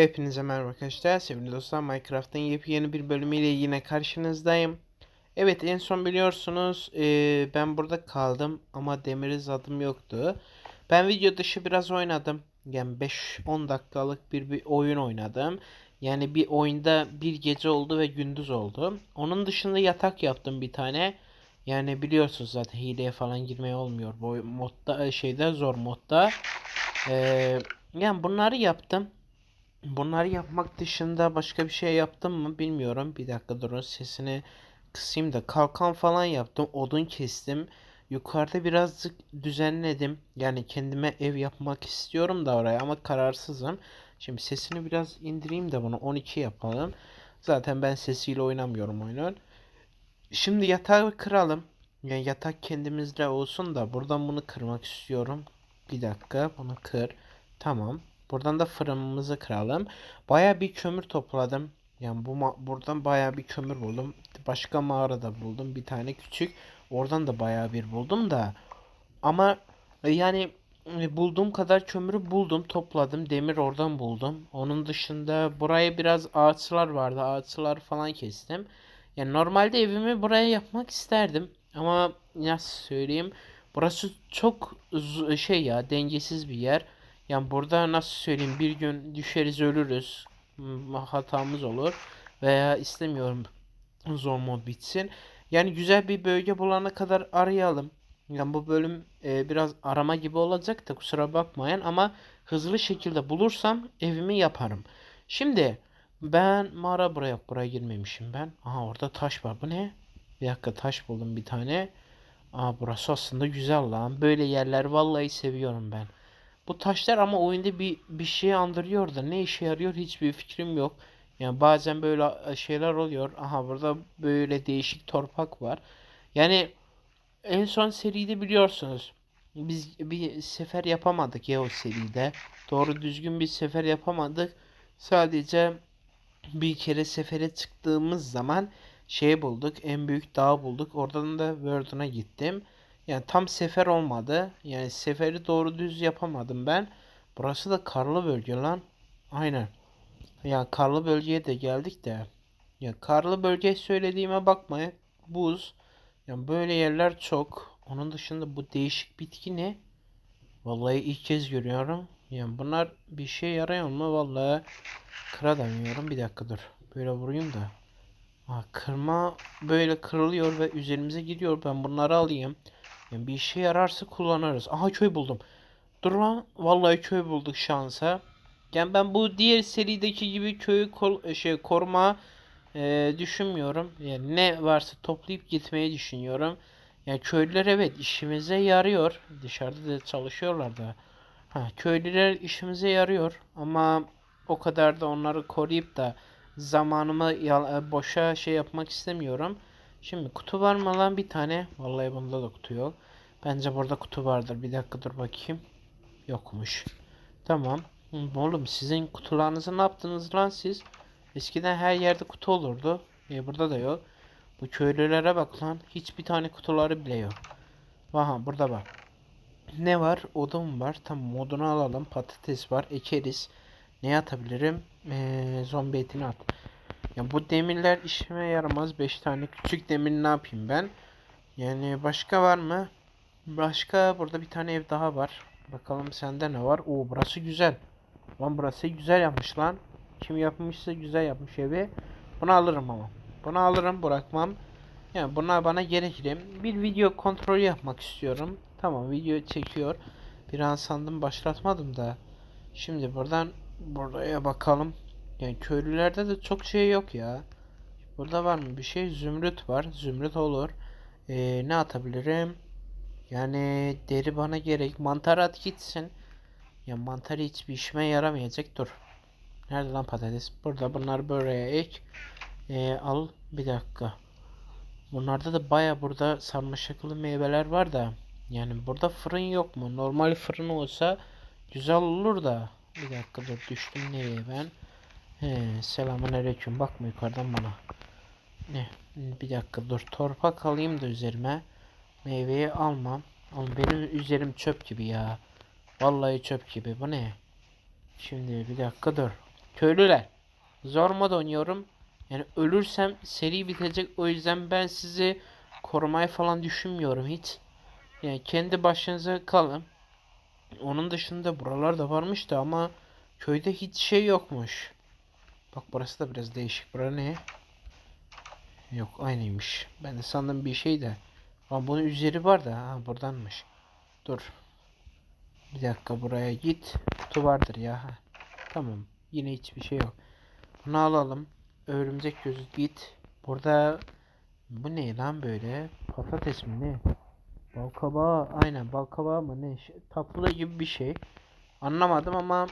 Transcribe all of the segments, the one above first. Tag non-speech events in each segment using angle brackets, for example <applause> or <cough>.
Hepinize merhaba arkadaşlar. Sevgili dostlar Minecraft'ın yepyeni bir bölümüyle yine karşınızdayım. Evet en son biliyorsunuz eee, ben burada kaldım ama demiriz adım yoktu. Ben video dışı biraz oynadım. Yani 5-10 dakikalık bir, bir oyun oynadım. Yani bir oyunda bir gece oldu ve gündüz oldu. Onun dışında yatak yaptım bir tane. Yani biliyorsunuz zaten hileye falan girmeye olmuyor. Bu modda e, şeyde zor modda. Eee, yani bunları yaptım. Bunları yapmak dışında başka bir şey yaptım mı bilmiyorum. Bir dakika durun sesini kısayım da kalkan falan yaptım. Odun kestim. Yukarıda birazcık düzenledim. Yani kendime ev yapmak istiyorum da oraya ama kararsızım. Şimdi sesini biraz indireyim de bunu 12 yapalım. Zaten ben sesiyle oynamıyorum oyunun. Şimdi yatağı kıralım. Yani yatak kendimizde olsun da buradan bunu kırmak istiyorum. Bir dakika bunu kır. Tamam. Buradan da fırınımızı kıralım. Baya bir kömür topladım. Yani bu buradan baya bir kömür buldum. Başka mağarada buldum bir tane küçük. Oradan da baya bir buldum da. Ama e, yani e, bulduğum kadar kömürü buldum, topladım. Demir oradan buldum. Onun dışında buraya biraz ağaçlar vardı. Ağaçlar falan kestim. Yani normalde evimi buraya yapmak isterdim. Ama nasıl söyleyeyim? Burası çok şey ya dengesiz bir yer. Yani burada nasıl söyleyeyim bir gün düşeriz ölürüz. Hmm, Hatamız olur. Veya istemiyorum zor mod bitsin. Yani güzel bir bölge bulana kadar arayalım. Yani bu bölüm e, biraz arama gibi olacak da kusura bakmayın ama hızlı şekilde bulursam evimi yaparım. Şimdi ben mağara buraya buraya girmemişim ben. Aha orada taş var. Bu ne? Bir dakika taş buldum bir tane. Aa burası aslında güzel lan. Böyle yerler vallahi seviyorum ben. Bu taşlar ama oyunda bir bir şey andırıyor da ne işe yarıyor hiçbir fikrim yok. Yani bazen böyle e, şeyler oluyor. Aha burada böyle değişik torpak var. Yani en son seride biliyorsunuz. Biz bir sefer yapamadık ya o seride. Doğru düzgün bir sefer yapamadık. Sadece bir kere sefere çıktığımız zaman şey bulduk. En büyük dağ bulduk. Oradan da Verdun'a gittim. Yani tam sefer olmadı. Yani seferi doğru düz yapamadım ben. Burası da karlı bölge lan. Aynen. Ya karlı bölgeye de geldik de. Ya karlı bölge söylediğime bakmayın. Buz. Yani böyle yerler çok. Onun dışında bu değişik bitki ne? Vallahi ilk kez görüyorum. Yani bunlar bir şey yarıyor mu? Vallahi kıramıyorum. Bir dakika dur. Böyle vurayım da. Ha, kırma böyle kırılıyor ve üzerimize gidiyor. Ben bunları alayım. Yani bir işe yararsa kullanırız. Aha köy buldum. Dur lan. Vallahi köy bulduk şansa. Yani ben bu diğer serideki gibi köyü kol- şey koruma e, düşünmüyorum. Yani ne varsa toplayıp gitmeyi düşünüyorum. Yani köylüler evet işimize yarıyor. Dışarıda da çalışıyorlar da. Ha, köylüler işimize yarıyor ama o kadar da onları koruyup da zamanımı yal- boşa şey yapmak istemiyorum. Şimdi kutu var mı lan bir tane? Vallahi bunda da kutu yok. Bence burada kutu vardır. Bir dakika dur bakayım. Yokmuş. Tamam. Oğlum sizin kutularınızı ne yaptınız lan siz? Eskiden her yerde kutu olurdu. E, burada da yok. Bu köylülere bak lan. Hiçbir tane kutuları bile yok. Aha burada bak. Ne var? Odun var. Tamam odunu alalım. Patates var. Ekeriz. Ne atabilirim? Ee, zombi etini at. Ya bu demirler işime yaramaz. 5 tane küçük demir ne yapayım ben? Yani başka var mı? Başka burada bir tane ev daha var. Bakalım sende ne var? Oo burası güzel. Lan burası güzel yapmış lan. Kim yapmışsa güzel yapmış evi. Bunu alırım ama. Bunu alırım bırakmam. Yani buna bana gerekli. Bir video kontrolü yapmak istiyorum. Tamam video çekiyor. Bir an sandım başlatmadım da. Şimdi buradan buraya bakalım. Yani köylülerde de çok şey yok ya. Burada var mı bir şey? Zümrüt var. Zümrüt olur. Ee, ne atabilirim? Yani deri bana gerek. Mantar at gitsin. Ya mantar hiçbir işime yaramayacak. Dur. Nerede lan patates? Burada bunları buraya ek. Ee, al. Bir dakika. Bunlarda da baya burada sarmaşıklı meyveler var da. Yani burada fırın yok mu? Normal fırın olsa güzel olur da. Bir dakika dur düştüm nereye ben? He, selamun aleyküm. Bakma yukarıdan bana. Ne? Bir dakika dur. Torpak alayım da üzerime. Meyveyi almam. Oğlum benim üzerim çöp gibi ya. Vallahi çöp gibi. Bu ne? Şimdi bir dakika dur. Köylüler. Zor mod oynuyorum. Yani ölürsem seri bitecek. O yüzden ben sizi korumayı falan düşünmüyorum hiç. Yani kendi başınıza kalın. Onun dışında buralarda varmış da ama köyde hiç şey yokmuş. Bak burası da biraz değişik. Bura ne? Yok aynıymış. Ben de sandım bir şey de. Ama bunun üzeri var da. Ha buradanmış. Dur. Bir dakika buraya git. Kutu vardır ya. Ha. Tamam. Yine hiçbir şey yok. Bunu alalım. Örümcek gözü git. Burada bu ne lan böyle? Patates mi ne? Balkabağı aynen balkabağı mı ne? Tatlı gibi bir şey. Anlamadım ama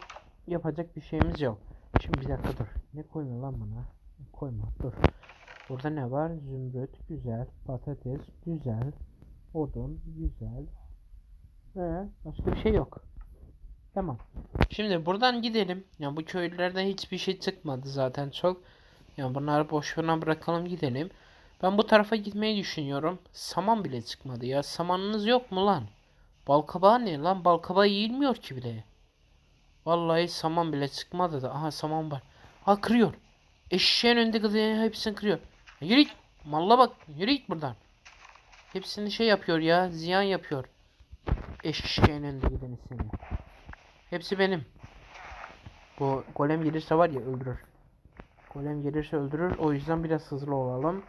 yapacak bir şeyimiz yok. Şimdi bir dakika dur. Ne koyma lan bana? Koyma dur. Burada ne var? Zümrüt güzel. Patates güzel. Odun güzel. Ee, başka bir şey yok. Tamam. Şimdi buradan gidelim. Ya bu köylülerden hiçbir şey çıkmadı zaten çok. Ya bunları boşuna bırakalım gidelim. Ben bu tarafa gitmeyi düşünüyorum. Saman bile çıkmadı ya. Samanınız yok mu lan? Balkabağı ne lan? Balkabağı yiyilmiyor ki bile. Vallahi saman bile çıkmadı da. Aha saman var. Ha kırıyor. Eşeğin önünde kızı hepsini kırıyor. Yürü git. Malla bak. Yürü git buradan. Hepsini şey yapıyor ya. Ziyan yapıyor. Eşeğin önünde gideni seni. Hepsi benim. Bu golem gelirse var ya öldürür. Golem gelirse öldürür. O yüzden biraz hızlı olalım.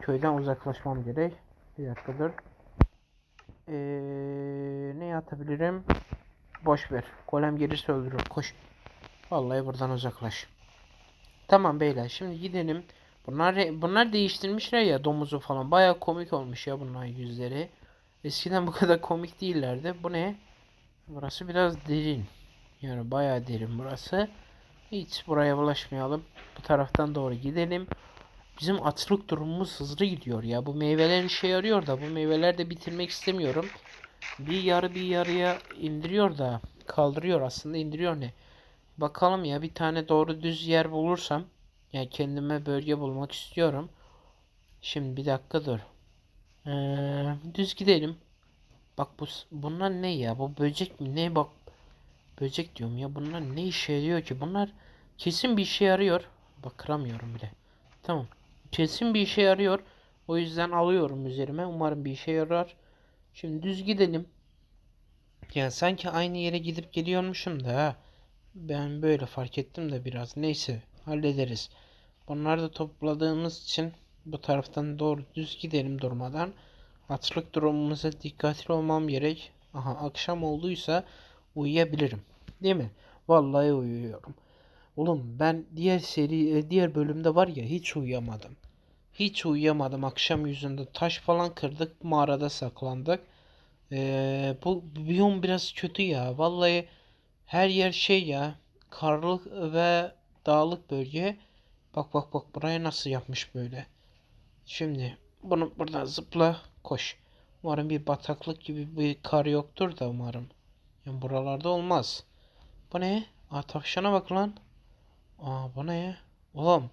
Köyden uzaklaşmam gerek. Bir dakika dur. Ee, ne atabilirim? Boş ver. Golem gelirse öldürür. Koş. Vallahi buradan uzaklaş. Tamam beyler şimdi gidelim. Bunlar bunlar değiştirmişler ya domuzu falan. Baya komik olmuş ya bunların yüzleri. Eskiden bu kadar komik değillerdi. Bu ne? Burası biraz derin. Yani baya derin burası. Hiç buraya bulaşmayalım. Bu taraftan doğru gidelim. Bizim açlık durumumuz hızlı gidiyor ya. Bu meyveler işe yarıyor da bu meyveler de bitirmek istemiyorum. Bir yarı bir yarıya indiriyor da kaldırıyor aslında indiriyor ne? Bakalım ya bir tane doğru düz yer bulursam yani kendime bölge bulmak istiyorum. Şimdi bir dakika dur. Ee, düz gidelim. Bak bu bunlar ne ya? Bu böcek mi? Ne bak böcek diyorum ya. Bunlar ne işe yarıyor ki? Bunlar kesin bir işe yarıyor. Bak kıramıyorum bile. Tamam. Kesin bir işe yarıyor. O yüzden alıyorum üzerime. Umarım bir işe yarar. Şimdi düz gidelim. Yani sanki aynı yere gidip geliyormuşum da ha. Ben böyle fark ettim de biraz. Neyse hallederiz. Bunları da topladığımız için bu taraftan doğru düz gidelim durmadan. Açlık durumumuza dikkatli olmam gerek. Aha akşam olduysa uyuyabilirim. Değil mi? Vallahi uyuyorum. Oğlum ben diğer seri e, diğer bölümde var ya hiç uyuyamadım. Hiç uyuyamadım akşam yüzünde. Taş falan kırdık. Mağarada saklandık. Ee, bu biyom biraz kötü ya. Vallahi her yer şey ya. Karlık ve dağlık bölge. Bak bak bak buraya nasıl yapmış böyle. Şimdi bunu buradan zıpla koş. Umarım bir bataklık gibi bir kar yoktur da umarım. Yani buralarda olmaz. Bu ne? Aa tavşana bak lan. Aa bu ne? Oğlum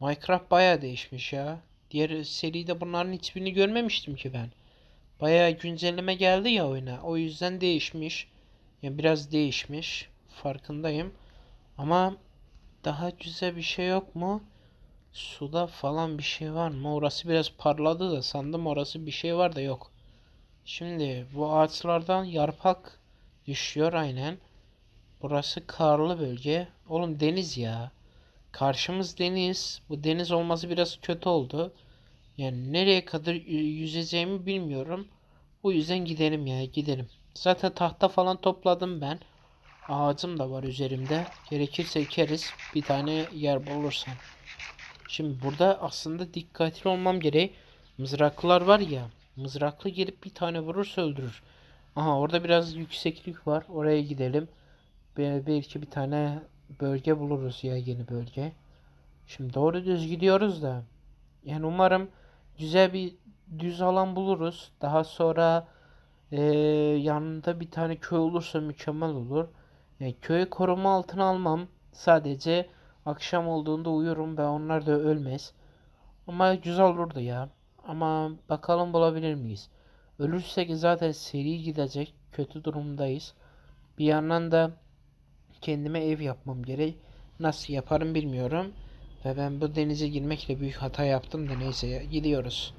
Minecraft baya değişmiş ya. Diğer seride bunların hiçbirini görmemiştim ki ben. Baya güncelleme geldi ya oyuna. O yüzden değişmiş. Yani biraz değişmiş. Farkındayım. Ama daha güzel bir şey yok mu? Suda falan bir şey var mı? Orası biraz parladı da sandım orası bir şey var da yok. Şimdi bu ağaçlardan yarpak düşüyor aynen. Burası karlı bölge. Oğlum deniz ya. Karşımız deniz. Bu deniz olması biraz kötü oldu. Yani nereye kadar yüzeceğimi bilmiyorum. O yüzden gidelim ya gidelim. Zaten tahta falan topladım ben. Ağacım da var üzerimde. Gerekirse ekeriz. Bir tane yer bulursam. Şimdi burada aslında dikkatli olmam gerek. Mızraklılar var ya. Mızraklı gelip bir tane vurursa öldürür. Aha orada biraz yükseklik var. Oraya gidelim. Belki bir tane bölge buluruz ya yeni bölge. Şimdi doğru düz gidiyoruz da. Yani umarım güzel bir düz alan buluruz. Daha sonra e, yanında bir tane köy olursa mükemmel olur. Yani köyü koruma altına almam. Sadece akşam olduğunda uyurum ve onlar da ölmez. Ama güzel olurdu ya. Ama bakalım bulabilir miyiz? Ölürsek zaten seri gidecek. Kötü durumdayız. Bir yandan da kendime ev yapmam gerek. Nasıl yaparım bilmiyorum. Ve ben bu denize girmekle büyük hata yaptım da neyse ya, gidiyoruz.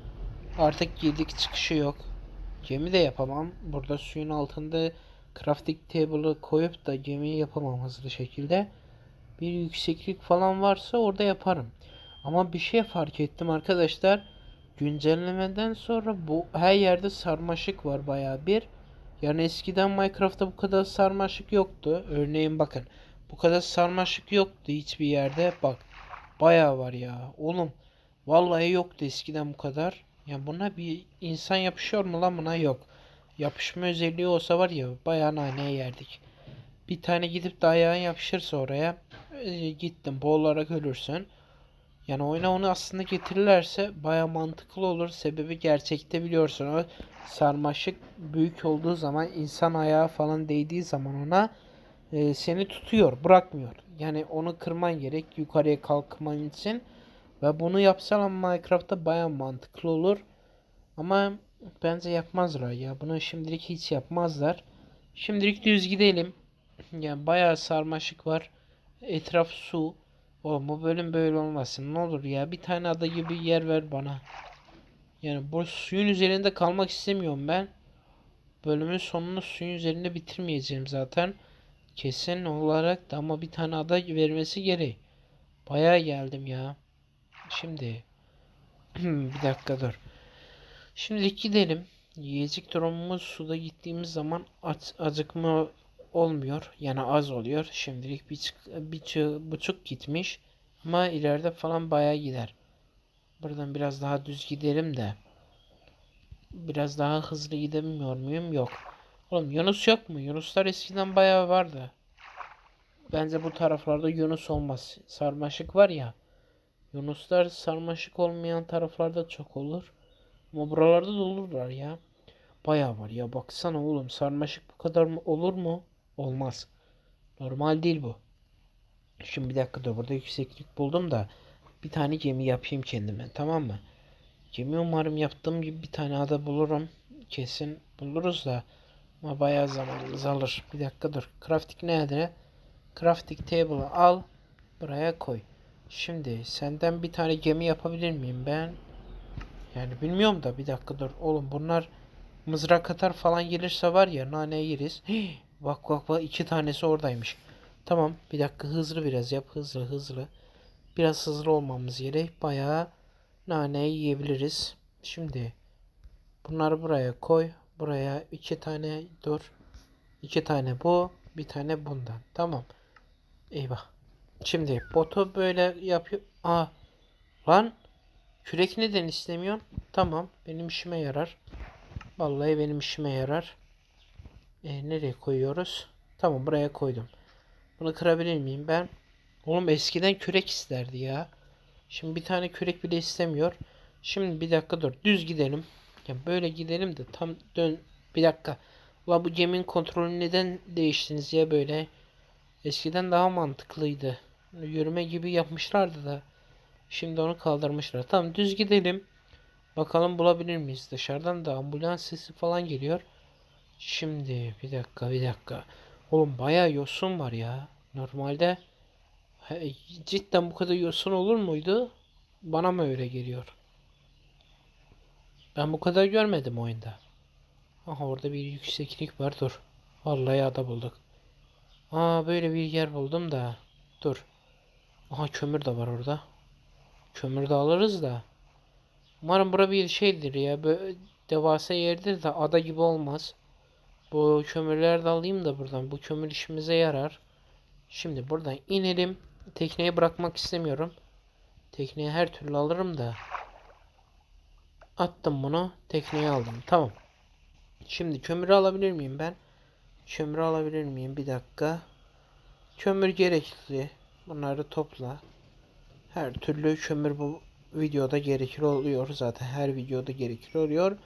Artık girdik çıkışı yok. Gemi de yapamam. Burada suyun altında crafting table'ı koyup da gemiyi yapamam hızlı şekilde. Bir yükseklik falan varsa orada yaparım. Ama bir şey fark ettim arkadaşlar. Güncellemeden sonra bu her yerde sarmaşık var bayağı bir. Yani eskiden Minecraft'ta bu kadar sarmaşık yoktu. Örneğin bakın. Bu kadar sarmaşık yoktu hiçbir yerde. Bak. Bayağı var ya. Oğlum. Vallahi yoktu eskiden bu kadar. Ya buna bir insan yapışıyor mu lan buna yok. Yapışma özelliği olsa var ya bayağı naneye yerdik. Bir tane gidip de ayağın yapışırsa oraya e, gittin boğularak ölürsün. Yani oyuna onu aslında getirirlerse baya mantıklı olur. Sebebi gerçekte biliyorsun o sarmaşık büyük olduğu zaman insan ayağı falan değdiği zaman ona e, seni tutuyor, bırakmıyor. Yani onu kırman gerek yukarıya kalkman için. Ve bunu yapsalar Minecraft'ta baya mantıklı olur. Ama bence yapmazlar ya. Bunu şimdilik hiç yapmazlar. Şimdilik düz gidelim. Yani bayağı sarmaşık var. Etraf su. Oğlum bu bölüm böyle olmasın. Ne olur ya bir tane ada gibi yer ver bana. Yani bu suyun üzerinde kalmak istemiyorum ben. Bölümün sonunu suyun üzerinde bitirmeyeceğim zaten. Kesin olarak da ama bir tane ada vermesi gerek. Bayağı geldim ya. Şimdi <clears throat> bir dakika dur. Şimdilik gidelim. Yiyecek durumumuz suda gittiğimiz zaman aç, acıkma olmuyor. Yani az oluyor. Şimdilik bir, bir buçuk gitmiş. Ama ileride falan bayağı gider. Buradan biraz daha düz gidelim de. Biraz daha hızlı gidemiyor muyum? Yok. Oğlum Yunus yok mu? Yunuslar eskiden bayağı vardı. Bence bu taraflarda Yunus olmaz. Sarmaşık var ya. Yunuslar sarmaşık olmayan taraflarda çok olur. Ama buralarda da olurlar ya. Bayağı var ya baksana oğlum sarmaşık bu kadar mı olur mu? Olmaz. Normal değil bu. Şimdi bir dakika dur burada yükseklik buldum da bir tane gemi yapayım kendime tamam mı? Gemi umarım yaptığım gibi bir tane ada bulurum. Kesin buluruz da ama bayağı zamanımız alır. Bir dakika dur. Crafting nerede? Crafting table'ı al. Buraya koy. Şimdi senden bir tane gemi yapabilir miyim ben? Yani bilmiyorum da bir dakika dur. Oğlum bunlar mızrak atar falan gelirse var ya nane yeriz. Hii, bak bak bak iki tanesi oradaymış. Tamam bir dakika hızlı biraz yap hızlı hızlı. Biraz hızlı olmamız gerek. Bayağı nane yiyebiliriz. Şimdi bunları buraya koy. Buraya iki tane dur. İki tane bu. Bir tane bundan. Tamam. Eyvah. Şimdi botu böyle yapıyor. Aa. Lan. Kürek neden istemiyorsun? Tamam. Benim işime yarar. Vallahi benim işime yarar. E, nereye koyuyoruz? Tamam buraya koydum. Bunu kırabilir miyim ben? Oğlum eskiden kürek isterdi ya. Şimdi bir tane kürek bile istemiyor. Şimdi bir dakika dur. Düz gidelim. Ya böyle gidelim de tam dön. Bir dakika. Ulan bu geminin kontrolünü neden değiştiniz ya böyle? Eskiden daha mantıklıydı. Yürüme gibi yapmışlardı da. Şimdi onu kaldırmışlar. Tamam düz gidelim. Bakalım bulabilir miyiz? Dışarıdan da ambulans sesi falan geliyor. Şimdi bir dakika bir dakika. Oğlum bayağı yosun var ya. Normalde he, cidden bu kadar yosun olur muydu? Bana mı öyle geliyor? Ben bu kadar görmedim oyunda. Aha orada bir yükseklik var dur. Vallahi ada bulduk. Aa böyle bir yer buldum da. Dur. Aha kömür de var orada. Kömür de alırız da. Umarım bura bir şeydir ya. Böyle devasa yerdir de ada gibi olmaz. Bu kömürleri de alayım da buradan. Bu kömür işimize yarar. Şimdi buradan inelim. Tekneyi bırakmak istemiyorum. Tekneyi her türlü alırım da. Attım bunu. Tekneye aldım. Tamam. Şimdi kömürü alabilir miyim ben? Kömürü alabilir miyim? Bir dakika. Kömür gerekli. Bunları topla. Her türlü kömür bu videoda gerekli oluyor. Zaten her videoda gerekli oluyor.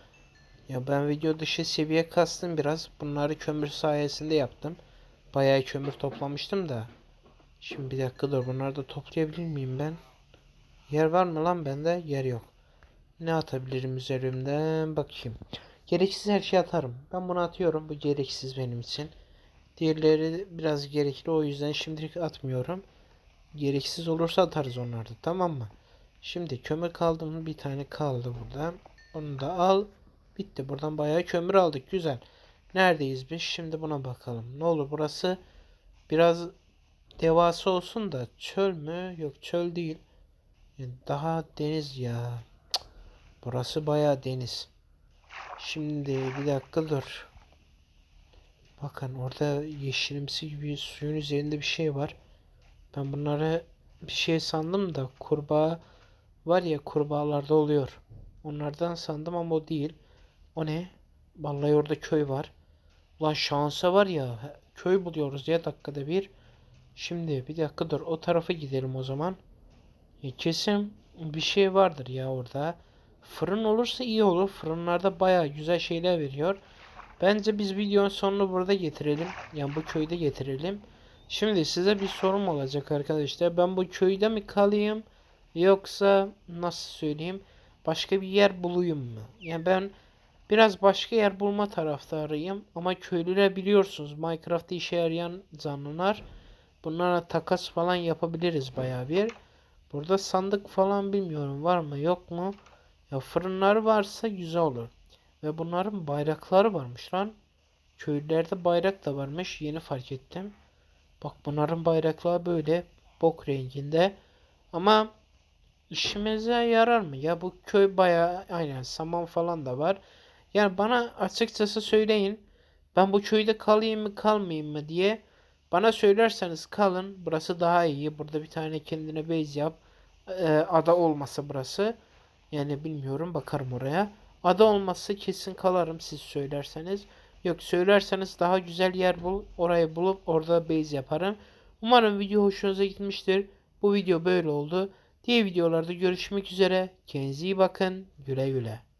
Ya ben video dışı seviye kastım biraz. Bunları kömür sayesinde yaptım. Bayağı kömür toplamıştım da. Şimdi bir dakika dur. Bunları da toplayabilir miyim ben? Yer var mı lan bende? Yer yok. Ne atabilirim üzerimden? Bakayım. Gereksiz her şeyi atarım. Ben bunu atıyorum. Bu gereksiz benim için. Diğerleri biraz gerekli. O yüzden şimdilik atmıyorum. Gereksiz olursa atarız onları da tamam mı? Şimdi kömür kaldı mı? Bir tane kaldı burada. Onu da al. Bitti. Buradan bayağı kömür aldık. Güzel. Neredeyiz biz? Şimdi buna bakalım. Ne olur burası biraz devasa olsun da çöl mü? Yok çöl değil. Yani daha deniz ya. Burası bayağı deniz. Şimdi bir dakika dur. Bakın orada yeşilimsi gibi suyun üzerinde bir şey var. Ben bunları bir şey sandım da kurbağa var ya kurbağalarda oluyor. Onlardan sandım ama o değil. O ne? Vallahi orada köy var. Ulan şansa var ya köy buluyoruz ya dakikada bir. Şimdi bir dakika dur o tarafa gidelim o zaman. Ya kesin bir şey vardır ya orada. Fırın olursa iyi olur. Fırınlarda bayağı güzel şeyler veriyor. Bence biz videonun sonunu burada getirelim. Yani bu köyde getirelim. Şimdi size bir sorum olacak arkadaşlar. Ben bu köyde mi kalayım? Yoksa nasıl söyleyeyim? Başka bir yer bulayım mı? Yani ben biraz başka yer bulma taraftarıyım. Ama köylüler biliyorsunuz Minecraft'ta işe yarayan canlılar. Bunlara takas falan yapabiliriz bayağı bir. Burada sandık falan bilmiyorum var mı yok mu? Ya fırınlar varsa güzel olur. Ve bunların bayrakları varmış lan. Köylülerde bayrak da varmış. Yeni fark ettim. Bak bunların bayrakları böyle bok renginde. Ama işimize yarar mı? Ya bu köy bayağı aynen saman falan da var. Yani bana açıkçası söyleyin. Ben bu köyde kalayım mı kalmayayım mı diye. Bana söylerseniz kalın. Burası daha iyi. Burada bir tane kendine base yap. Ee, ada olmasa burası. Yani bilmiyorum bakarım oraya. Ada olmazsa kesin kalarım siz söylerseniz. Yok söylerseniz daha güzel yer bul. Orayı bulup orada base yaparım. Umarım video hoşunuza gitmiştir. Bu video böyle oldu. Diğer videolarda görüşmek üzere. Kendinize iyi bakın. Güle güle.